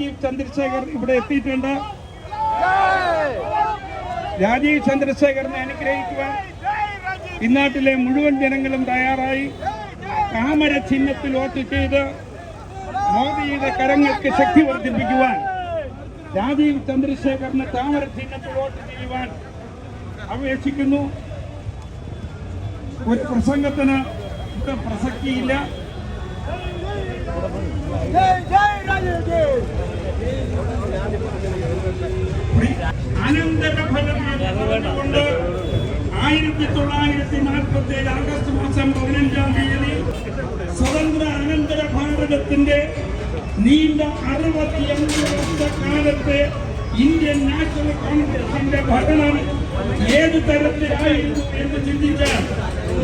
രാജീവ് ചന്ദ്രശേഖർ ഇവിടെ എത്തിയിട്ടുണ്ട്. രാജീവ് ചന്ദ്രശേഖറിനെ അനുഗ്രഹിക്കുവാൻ ഇന്നാട്ടിലെ മുഴുവൻ ജനങ്ങളും തയ്യാറായി. താമര ചിഹ്നത്തിൽ വോട്ട് ചെയ്ത് മോദിയുടെ കരങ്ങൾക്ക് ശക്തി വർദ്ധിപ്പിക്കുവാൻ രാജീവ് ചന്ദ്രശേഖറിന് താമര ചിഹ്നത്തിൽ വോട്ട് ചെയ്യുവാൻ അപേക്ഷിക്കുന്നു. ഒരു പ്രസംഗത്തിന് ഇവിടെ പ്രസക്തിയില്ല. അനന്തരഫലമാകൊണ്ട് ആയിരത്തി തൊള്ളായിരത്തി നാൽപ്പത്തി ഏഴ് ആഗസ്റ്റ് മാസം പതിനഞ്ചാം തീയതി സ്വതന്ത്ര അനന്തര ഭാരതത്തിന്റെ നീണ്ട അറുപത്തിയഞ്ച് വർഷക്കാലത്തെ ഇന്ത്യൻ നാഷണൽ കോൺഗ്രസിന്റെ ഭരണം ഏത് തരത്തിലായിരുന്നു എന്ന് ചിന്തിച്ചാൽ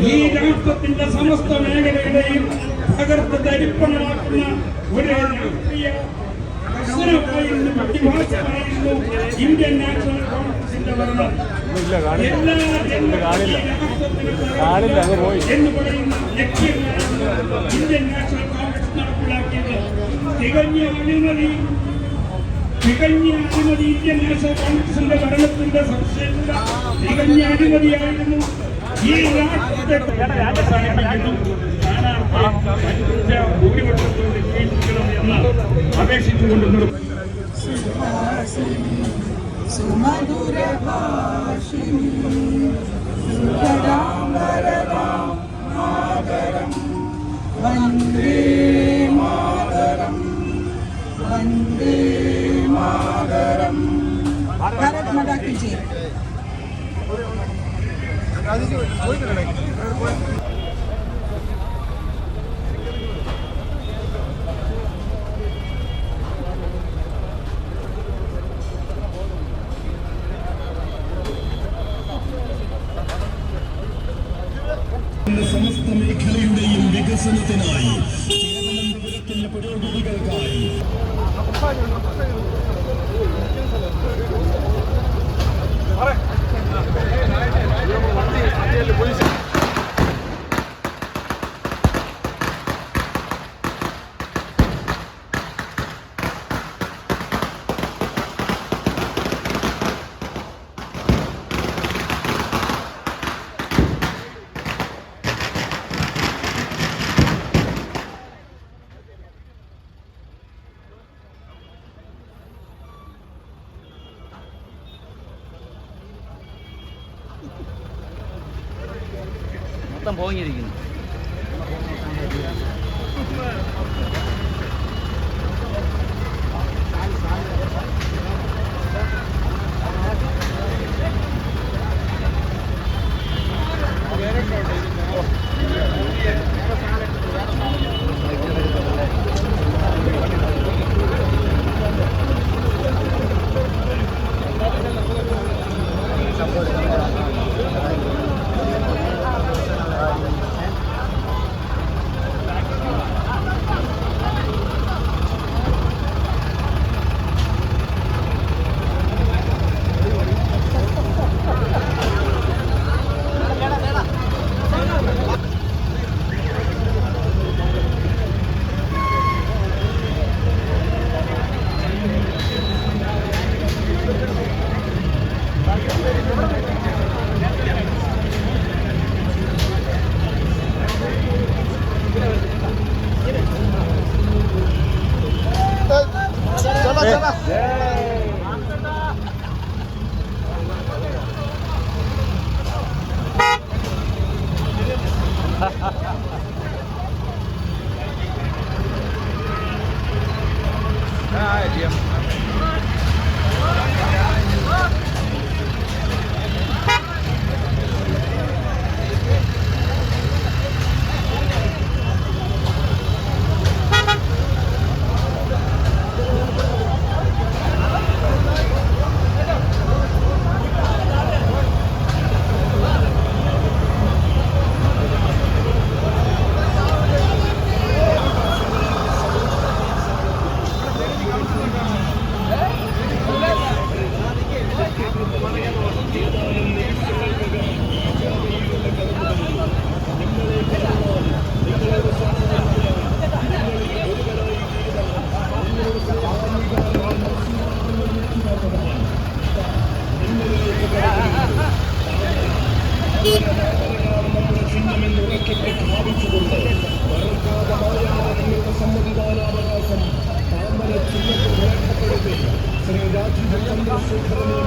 ഈ രാഷ്ട്രത്തിന്റെ സമസ്ത മേഖലകളെയും തകർത്ത് തരിപ്പണമാക്കുന്ന ഒരു രാഷ്ട്രീയ പ്രതിഭാസമായിരുന്നു ഇന്ത്യൻ നാഷണൽ കോൺഗ്രസിന്റെ ഭരണം. എല്ലാ എന്ന് പറയുന്ന ലക്ഷ്യങ്ങളാണ് ഇന്ത്യൻ നാഷണൽ കോൺഗ്രസ് നടപ്പിലാക്കിയത്. തികഞ്ഞ അഴിമതി തികഞ്ഞ അഴിമതി ഇന്ത്യൻ നാഷണൽ കോൺഗ്രസിന്റെ ഭരണത്തിന്റെ സവിശേഷത തികഞ്ഞ അഴിമതിയായിരുന്നു. ഈ രാഷ്ട്രത്തെ ഭൂരിപക്ഷത്തോടെ എന്ന് അപേക്ഷിച്ചുകൊണ്ട് സുമധുരഭാഷിണി സുഖദാംബരദാം മാതരം വന്ദേ മാതരം വന്ദേ മാതരം ഭാരത് മാതാ की जय സമസ്ത മേഖലയുടെയും വികസനത്തിനായി തിരുവനന്തപുരത്തിന്റെ പുരോഗതികൾക്കായി. മൊത്തം പോങ്ങിയിരിക്കുന്നു. હા એટીએમ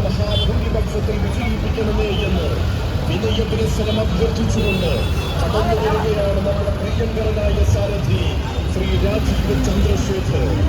മഹാഭൂരിപക്ഷത്തിൽ വിജയിപ്പിക്കണമേ എന്ന് വിനയപുരസ്സരം അഭ്യർത്ഥിച്ചുകൊണ്ട് കടന്നു വരികയാണ് നമ്മുടെ പ്രിയങ്കരനായ സാരഥി ശ്രീ ചന്ദ്രശേഖർ